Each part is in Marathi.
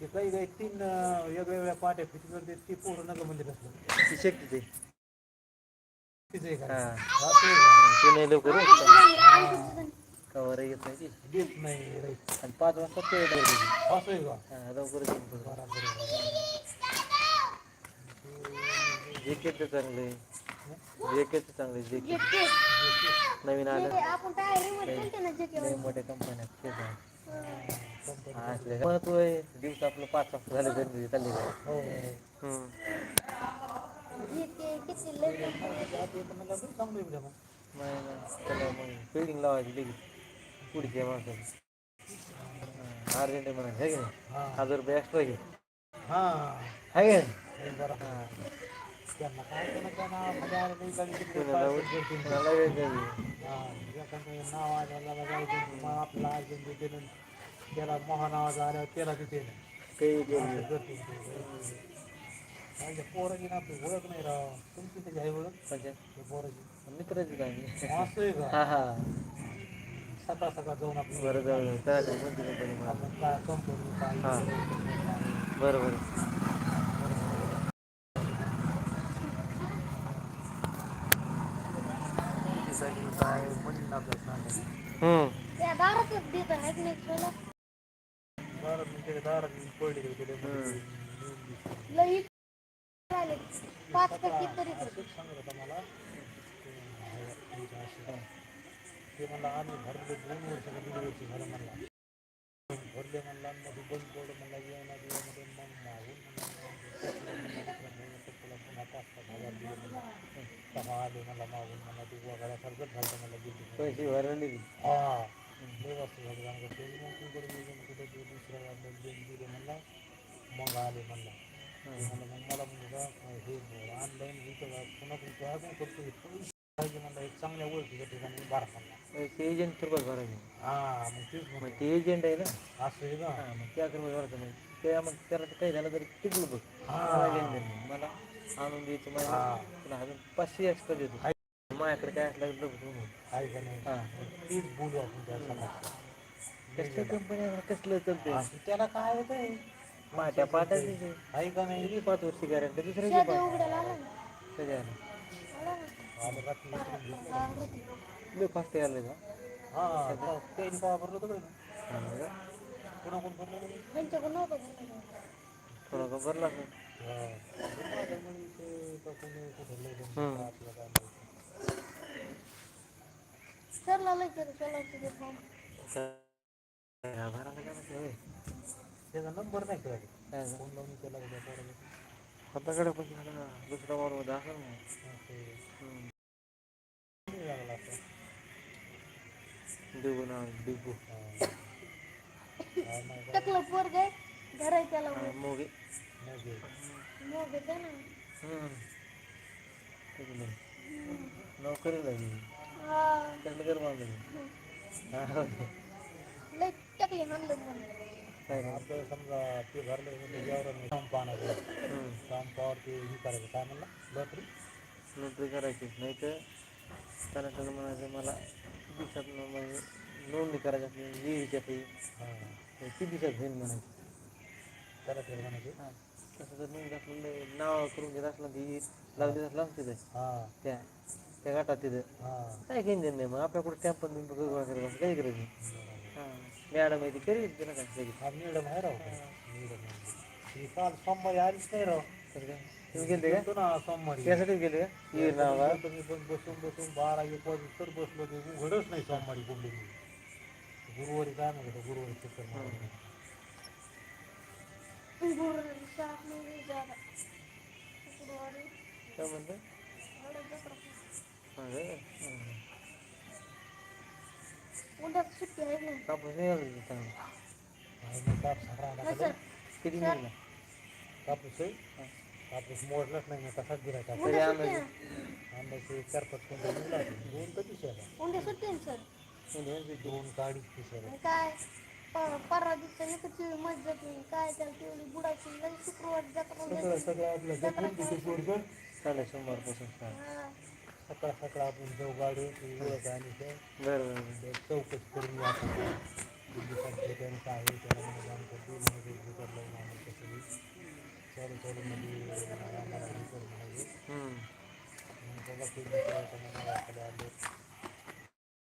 ते काही काही तीन अं, वेगळ्या वेगळ्या पाट्या फिट करते ती पोरं नका म्हणजे कसलं? ती शक्ती ते. तिचं एक आहे. हा. असं आहे का? ते नाही लवकर. कवर येत नाही ती. देत नाही रे. आणि पाच वाजता ते. असं आहे का? हा लवकर येऊन बघ. बरोबर आहे. जे केलं चांगले जे केलं चांगले जे केलं नवीन आलं. मोठ्या कंपन्यात तेच महत्त्व आहे दिवस आपलं पाच वाजता झालं तरी चालले हो फिल्डिंग लावायची लगेच पुढच्या माणसाला अर्जंट म्हणायचं आहे की नाही हजार रुपये एक्स्ट्रा घे हा आहे की नाही? हे एखादं नाव आल्याला जायचं मग आपला अर्जंट देते ना. त्याला महानावाचं आल्यावर त्याला तिथे काही केलं पोराची ना आपली ओळख नाही राव तुमची त्याची आहे ओळख म्हणजे पोराची मित्राची काय असं आहे का हा सकाळ सकाळ जाऊन आपण बरं जाऊ काय कंपनी काय हा. काय बरं बरं त्यासाठी काय म्हणून आपल्याला सांगायचं हम्म. त्या दारातच देत आहे की सोला लई झाले पाच टक्के तरी कर. आले मला मागून मला ते वगळ्यासारखंच झालं मला दिली पैसे भरले की. हा. लय वाजता झालं कारण ते मग तिकडे गेले मग ते दुसऱ्या देऊन दिले म्हणला मग आले म्हणला. ते म्हणलं मग मला म्हणजे हे ऑनलाईन इथं पुन्हा तुमचं अजून करतो हे पाहिजे म्हणलं एक चांगल्या ओळखीच्या ठिकाणी बारा म्हणला पैसे एजंट तर भरायचे हा मग तेच मग ते एजंट आहे ना? असं आहे हा मग त्या करून भरायचं मग त्या मग त्याला काही झालं तरी टिकलं बघ. हा. मला आणून द्यायचं हा. मला तुला अजून पाचशे एक्स्ट्रा देतो. माझ्याकडे काय असलं तर तू. आहे का नाही? हा. तीच बोलू आपण त्या समस्या कसल्या कंपन्या कसलं चालते असं त्याला काय होत आहे पाट्या पाट्याची आहे का नाही? दिली पाच वर्ष गॅरंटी दुसऱ्या उतरून घेतलं. हा, होती. लय फास्ट आलं का हा होतं हा? पुन्हा कोण भरलं होतं? ह्यांच्याकडून नव्हतं घेतलं. थोडं का भरला असेल. हा. त्याचा नंबर नाही फोन लावून केला हाताकडे पण झाला दुसरा मध्ये असेल ना लागला डिगू ना डिगू हा. काय नाही का? त्याला मोगे नाही नाही. नोकरी लागली हा कर बांधली काय आपलं समजा ते भरलं काम पाहण्याचं काम पावर ते हे करायचं काय म्हणलं नोकरी नोकरी करायची नाही तर त्याला म्हणायचं मला दिवसात म्हणजे नोंदणी करायची असली विहिरीच्या पैकी हां तर किती दिवसात होईल म्हणायचं त्याला ते म्हणायचे तसं जर नोंद असलं नाव करून घेत असलं ती लावली असलं ना तिथं हां त्या त्या गाठात तिथं हां काय घेऊन देणं नाही मग आपल्याकडे स्टॅम्प पण बिंप गोळा करत बसं काही करायचं हां मॅडम आहे ती करीत तिला काय लगेच हा मॅडम आहे राव मॅडम ही काल सोमवारी आलीच नाही राव तर काय तुम्ही गेले का गेलतो ना सोमवारी त्यासाठी गेले का ये नाव गेलतो मी पण बसून बसून बारा एक वाजे तर बसलो ते उघडच नाही सोमवारी कुठले गुरुवारी काय म्हणतो गुरुवारी चक्कर काय म्हणतं कापूस नाही आलं तिथं किती निघाला कापूस आहे. कापूस मोडलाच नाही तसाच दिला कापूस तरी आंब्याचे चार पाच क्विंटल निघला. दोन ना सर म्हणजे दोन काडीच पिशव्या काय परवा दिवसाने किती मज्जा केली काय त्याला तेवढी बुडाची लई शुक्रवार सगळं जत्रा सगळं आपलं जपून तिथे सोडून चालेल सोमवारपासून चालेल. सकाळ सकाळ आपण जाऊ गाडी उडत आणि ते बरं बरं ते चौकशी करून घ्या दिल्लीसाठी त्यांचं आहे त्याला मला जाण करते म्हणजे दिल्ली करलं आम्ही कसं चालू चालू मध्ये आम्हाला हे करून म्हणजे हम्म. मग त्याला फिरून करायचं, मग मला वाटलं आलं.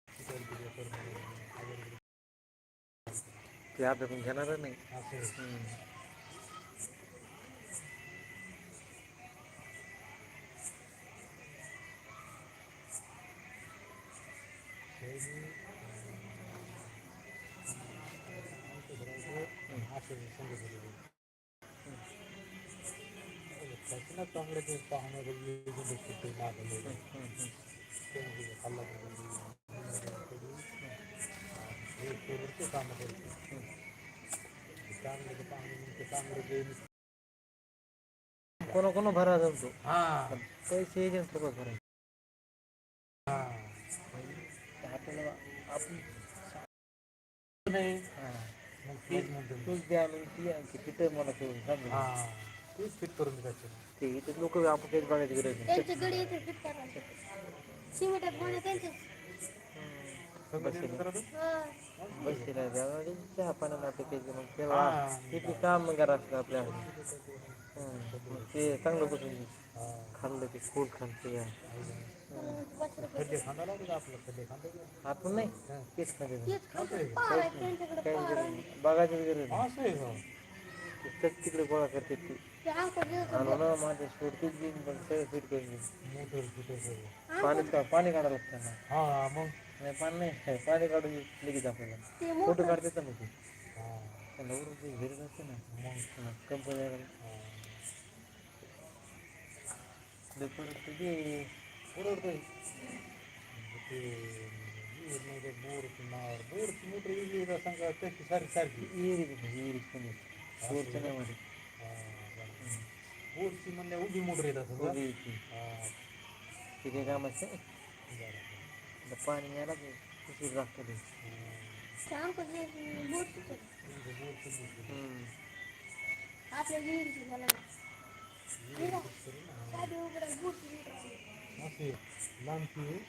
तिकडे गेलो, तर मग आलं. Grabe kung gano'n rin eh. Okay. Hmm. Congress Congress ಅಲ್ಲ कोणा कोणा भरा जमतो हां पैसे एजंट सोबत भरायचे हां आपल्याला आपण नाही हा. मग तेच म्हणतो. तूच द्या मग ती आणखी तिथं मला सांगू हां तेच फिट करून द्यायचं ते इथे लोक आपण काहीच बघायची गरज नाही त्यांचे गडी येते फिट करायला सिमेंटात पाणी त्यांचे बशीला जावं आणि चहा पाण्याला आपलं मग तेव्हा किती काम करा असतं आपल्या ते चांगलं कुठून खाल्लं ते फूड खाल्लं आपण नाही तेच खाते बघायची वगैरे तिकडे गोळा करते ती. आणून माझ्या सोडतीच घेईन पण सगळं पाणी काढायला लागतं ना. मग? नाही पाणी नाही पाणी काढून लगेच आपल्याला. फोटो काढता ना ते. नवरून ते घरी असते ना कंपनी परत ते परवडतोय म्हणजे बोरची मार बोरची मोटर इली का त्याची सारखी? सारखी इरी इरी पण बोरची नाही मध्ये बोरची म्हणजे उभी मोटर येत असं उभी ते. काय काम असते आता पाणी यायला ते उशीर ते लांबची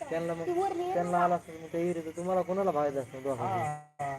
त्यांना मग त्यांना आला असतं तुम्हाला कोणाला भागायचं असतं दोघांना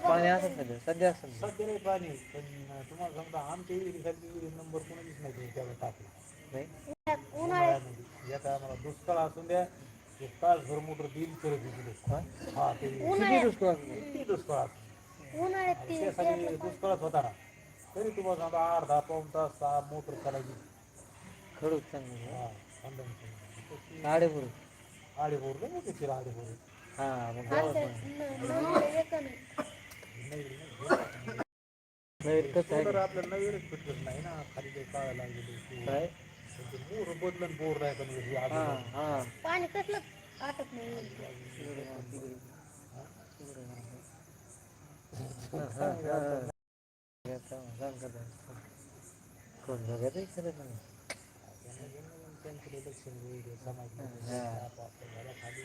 पाणी असत सध्या सध्या असत सध्या नाही पाणी पण तुम्हाला समजा आमच्या विहिरी खाली विहिरी नंबर नाही त्याला टाकला नाही या टायमाला दुष्काळ असून द्या दुष्काळ भर मोटर देईल तर दुष्काळ हा ते दुष्काळ किती दुष्काळ त्यासाठी दुष्काळात होता ना तरी तुम्हाला समजा अर्धा पाऊन तास सहा मोटर चालायची खडूच चांगली हा साडेभोर आडेभोर नाही तिथे आडेभोर हा मग नवीन कसं आहे? आपल्याला नवीन भेटत नाही ना. खाली जे काळा लागलेलं काय? बोर बदलून बोर नाही म्हणजे हा पण हा पाणी कसलं आटत कोण बघतही खरं नाही? त्यांकडे लक्ष समाज आपल्याला खाली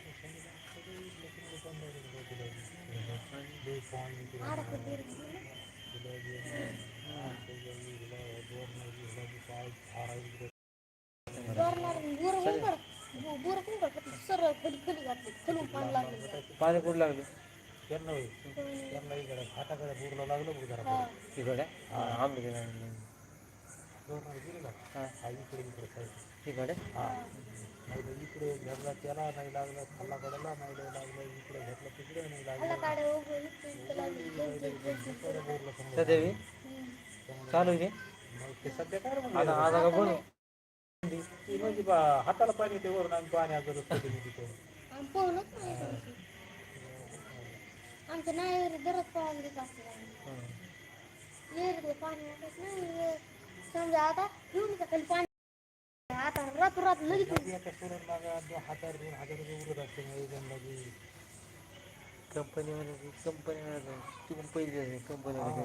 पाणी कुठं लागलं चेन्नई चेन्नईकडे घाटाकडे बुरला लागलं बघ जरा तिकडे आंबे तिकडे हां नाही तर इकडे घेतला त्याला नाही लागलं खाल्ला कडाला नाही लागलं इकडे घेतलं तिकडे नाही लागलं. चालू आहे मग ते सध्या काय आता का बोलू? ती म्हणजे बा हाताला पाणी ते वरून आणि पाणी रस्ते तिथे आम्ही पोहलंच नाही दररोज पोहायला देत असते. आम्ही. पाणी समजा आता खाली पाणी. आता रात्र रात्र लगेच येईल. एका सोडून मागा दोन हजार दोन हजार रुपये उरत असते मग एकदम लगे कंपनीमध्ये कंपनीमध्ये ती पण पहिली कंपनीमध्ये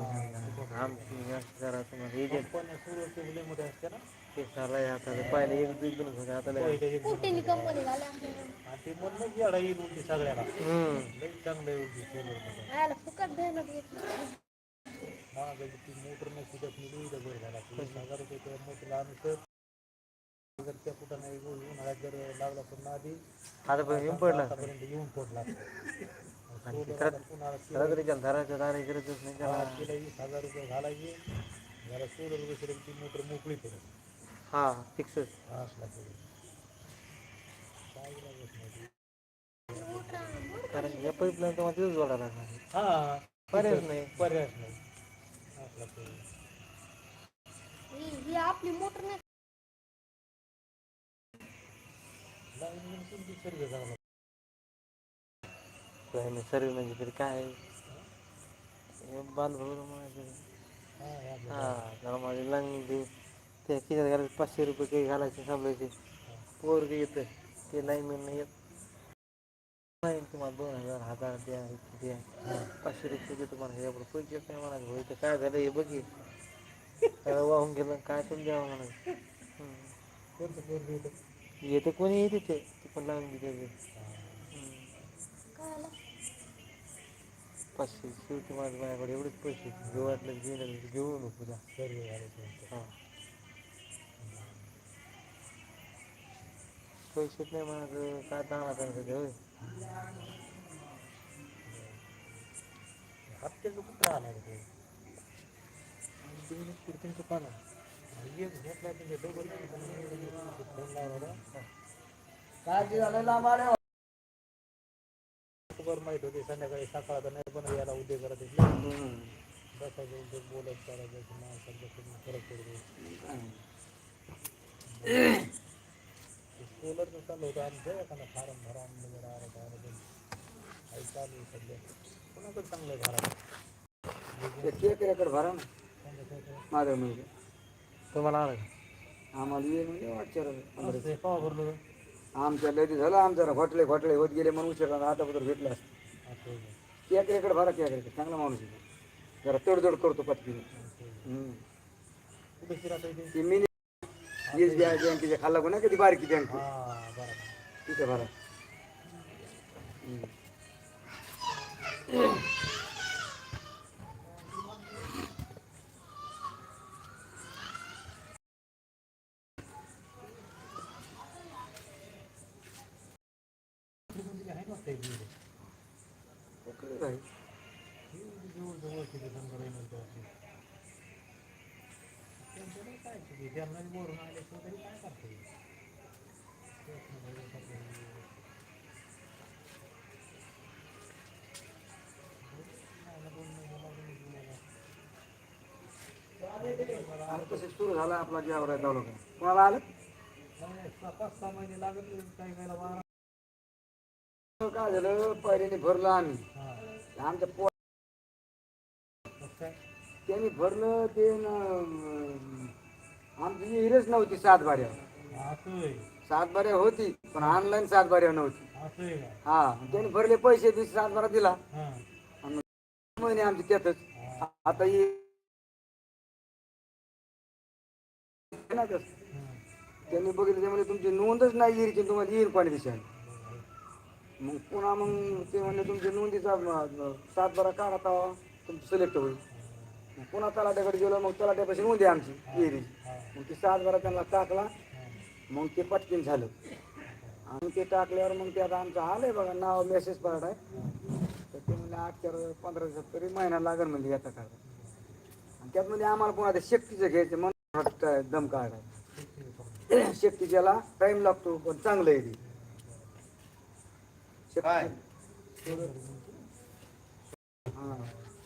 आमची जास्त करा तुम्हाला एजंट पण सुरू मध्ये असते ना ते सारा आता पहिले एक दीड दिवस होते आता लय- पहिले एक कुठेनी कंपनी झाली आमच्या आणि ते म्हणून येडा येईल उलटी सगळ्याला हम्म लई चांगलं आहे उलटी सोलर आयला फुकट देणं घेतलं महागाई ती मोटर नाही सुटत नाही लई डबल झाला वीस हजार रुपये त्या मोटरला आणून तर जर त्या कुठं नाही उन्हाळ्यात जर लागला पण आधी आता पण येऊन पडला. आतापर्यंत येऊन पडला. आणि सोलर त्याला- आता पुन्हा त्याला तरी त्याला धरायचं दारे गरजच नाही त्याला. तिला वीस हजार रुपये घालायचे. जरा सोलर ती मोटर मोकळी पडेल हा फिक्सच हा असला तरी काय लागत नाही ते. कारण या पाईपलाईन तुम्हाला तिथंच जोडा लागणार हा पर्यायच नाही. पर्यायच नाही. असला तरी ही ही आपली मोटर नाही. लाईन सर्व म्हणजे तरी काय? हे बांधलं हा जरा माझे लंग ते त्या खिशात घालायचे पाचशे रुपये काही घालायचे सांभायचे पोर येतं ते नाही मी नाही येत. नाही तुम्हाला दोन हजार हजार द्या द्या. पाचशे रुपये देतो तुम्हाला. हे पैसे काय नाही म्हणायचं. होय तर काय झालं हे बघी वाहून गेलं काय पण द्यावं म्हणायचं? येतं? येते कोणी येते ते ते पण लावून आलं पाचशे शेवटी माझ्या माझ्याकडे एवढेच पैसे घेऊ वाटलं घेऊन घेऊ नको झालं त्यांचं. हा. पैसेच नाही म्हणायचं काय दाणा करायचं होय? हप्त्याचं कुठं राहणार ते पाना काळजी झालं लांब आले बरं माहित होते संध्याकाळी सकाळचा नाही। पण याला उद्योग करत बसायचं उद्योग बोलत करायचं माणसाचं फरक पडतो सोलरचं चालू होतं आणि एखादा फार्म भरा वगैरे आलं तर आलं चालू सध्या कोणाकडे चांगलं आहे घरात केक भरा ना माझ्या म्हणजे तुम्हाला आलं का? आम्हाला ये म्हणजे वाटचार पावा भरलं आमच्या लय झालं आमच्या घोटले घोटले होत गेले म्हणून उशीर आता पत्र भेटला असं आहे का? केक रेकॉर्ड भरा केक रेकॉर्ड चांगला माणूस आहे. जरा तडजोड करतो आहे. आहे ते मिनी एस बी आय बँकेच्या खाल्ला कोणा? कधी बारकी बँक हा बरं तिथे भरा. तसे सुरू झाला आपला जेवढा तालुका कोणाला आलं? नाही, सहा- पाच सहा महिने लागत काही वेळेला बारा काय झालं? पहिल्याने भरलं आम्ही. हा आमच्या पो त्यांनी भरलं ते आमची हिरच नव्हती सात बाऱ्या असं आहे सात बाऱ्या होती पण ऑनलाईन सात बाऱ्या नव्हती. हा त्यांनी भरले पैसे दिवशी सात बारा दिला. हा. आणि महिने आमचे त्यातच. आता ही ना तसं. त्यांनी बघितलं त्यामध्ये तुमची नोंदच नाही येईल तुम्हाला येईल पाणी दिशाल मग पुन्हा मग ते म्हणले तुमची नोंदीचा सात बारा काढा तेव्हा तुमचं सिलेक्ट होईल. मग पुन्हा तलाट्याकडे गेलो मग तलाट्यापाशी नोंदी आमची येईल मग ते सात बारा त्यांना टाकला मग ते पटकीन झालं. आणि ते टाकल्यावर मग ते आता आमचं आलंय बघा नाव मेसेज पार्ट आहे. तर ते म्हणजे आठ चार पंधरा दिवसात तरी महिना लागेल म्हणजे याचा काढा आणि त्यात म्हणजे आम्हाला पुन्हा ते शेपटीचं घ्यायचं दम काढायचा शेपटीच्याला टाइम लागतो पण चांगलं आहे ते. काय? हां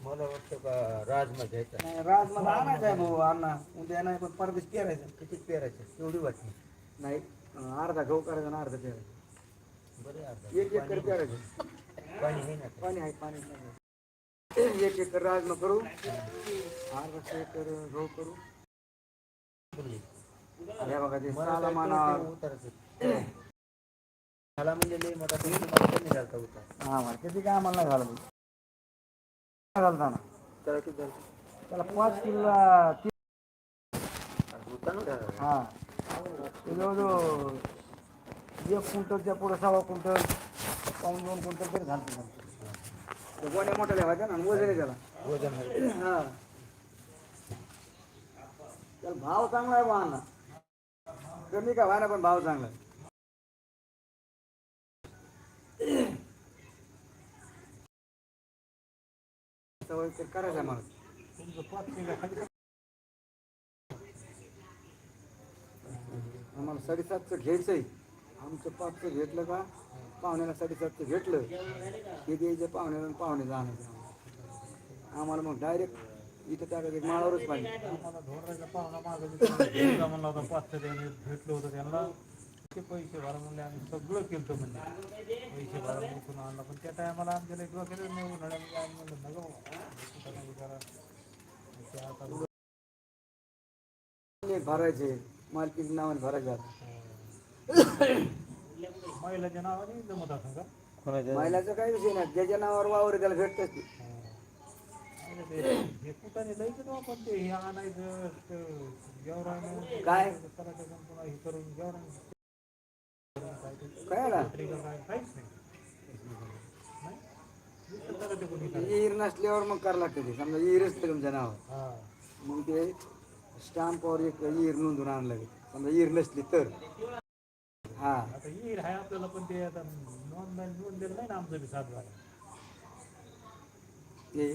मला वाटतं का राजमा घ्यायचा. नाही राज मला आणायचं आहे भाऊ अण्णा. उद्या नाही पण परदेश पेरायचं. किती पेरायचं? एवढी वाटणी नाही अर्धा गहू करायचा आणि अर्धा पेरायचं. बरे अर्धा एक एकर पेरायचं. पाणी आहे ना. पाणी आहे पाणी नाही. एक एकर राजमा करू. अर्धा एकर गहू करू. अरे बघा ते साला मानावर उतरायचं. मला म्हणजे लय मोठा तुम्ही कमी हा मला किती काय आम्हाला झालं ना. त्याला किती झालं त्याला पाच किलो तीन होता ना त्याला. हा. ते जवळजवळ एक क्विंटलच्या पुढं सव्वा क्विंटल पाऊन दोन क्विंटल तरी झालं ते गोण्या मोठ्या ठेवायच्या ना वजन आहे त्याला. वजन. हा. त्याला भाव चांगला आहे वाहना कमी का व्हायला पण भाव चांगला आहे. करायचं आहे मला आम्हाला साडेसातचं घ्यायचंय. आमचं पाचचं घेतलं का? पाहुण्याला साडेसातचं घेतलं. हे द्यायचं पाहुण्याला पाहुणे पाहुण्याचं आम्हाला मग डायरेक्ट इथं टाकायचं माळावरच पाहिजे आम्हाला धोरायला पाहुणा मागं म्हणला होता पाचशे त्याने भेटलं होतं त्यांना ते पैसे भरा म्हणले आम्ही सगळं केलं म्हणजे पैसे भरा म्हणून आणला पण. त्या टायमाला आमच्याला एक डोक्यातच नाही उन्हाळ्यामध्ये आम्ही म्हणलं नका भरायचे मालकीच्या नावाने भरायचे. महिलाच्या नावाने जमत असं का? महिलाचा काही विषय नाही. ज्याच्या नावावर वावर त्याला भेटतच हे कुठाने आपण ते हे आणायचं काय? पुन्हा हे करून काहीच नाही. इहीर नसल्यावर मग करावं लागतं ते समजा इहीरच तर तुमच्या हा मग ते स्टॅम्पवर एक इहीर नोंदून लागेल समजा इहीर नसली तर हा आता येईल आहे आपल्याला पण ते आता नोंद नोंद दिलं नाही ना आमचं बी सात ते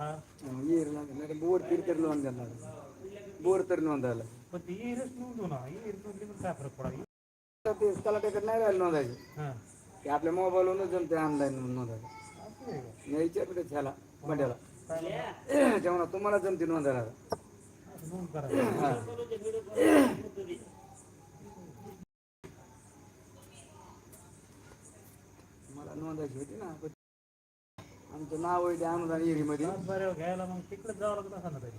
हा इहीर लागेल नाही तर बोर फिर म्हणजे तरी नोंद द्यायला लागेल बोर तरी नोंदायला पण ते काय फरक पडा ते त्याला नाही राहिलं नोंदायचं ते आपल्या जमते ऑनलाईन नोंदायला का? त्याला तुम्हाला जमते नोंदायला मला नोंदायची होती ना आमचं नाव आहे ते अनुदान एरीमध्ये बाऱ्यावर घ्यायला मग तिकडे जावं लागत असं ना तरी.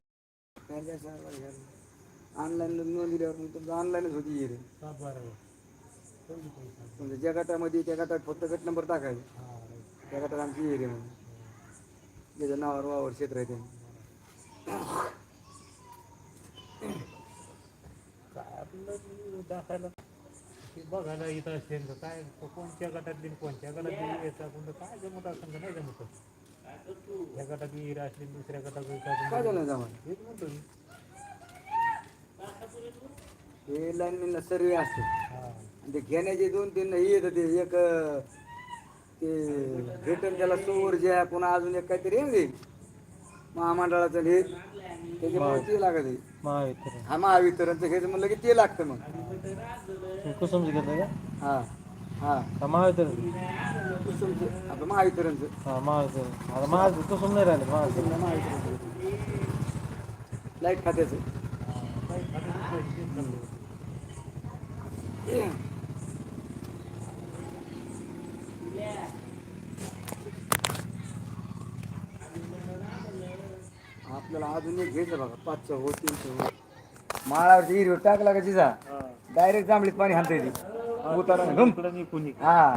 ऑनलाईन नोंद दिल्यावर मग तुमचं ऑनलाईनच होती एरी पैसे? म्हणजे ज्या गटामध्ये त्या गटात फक्त गट नंबर टाकायचा. त्या गटात आमची एरी म्हणून. त्याच्या नावावर वावर क्षेत्र आहे ते. काय आपल्याला ते दाखवायला ते बघायला येत असेल तर काय कोणत्या गटातली कोणत्या गटातली येतात कोणतं काय जमत असेल का नाही जमत. या गटात विहीर असली दुसऱ्या गटात हेच म्हणतो मी. हे लाईन सर्वे असतो. हा. आणि ते घेण्याचे दोन तीन हे येतं ते एक ते भेटन त्याला सोर ज्या पुन्हा अजून एक काहीतरी ते महामंडळाचं हे त्याच्यामुळे ते लागत आहे. महावितरण हा महावितरणचं घ्यायचं म्हणलं की ते लागतं मग. कुसुमचं घेतलं का? हा हा. हा महावितरण कुसुमचं आपलं महावितरणचं. हा महावितरण. आता महावितरण कुसुम नाही राहिलं महावितरण. महावितरणचं. लाइट खात्याचं. आपल्याला अजून एक घ्यायचं बघा पाचचं हो तीनचं हो. माळावरती हिरवी टाकला का तिचा डायरेक्ट जांभळीत पाणी हाणता येते उतारा हा.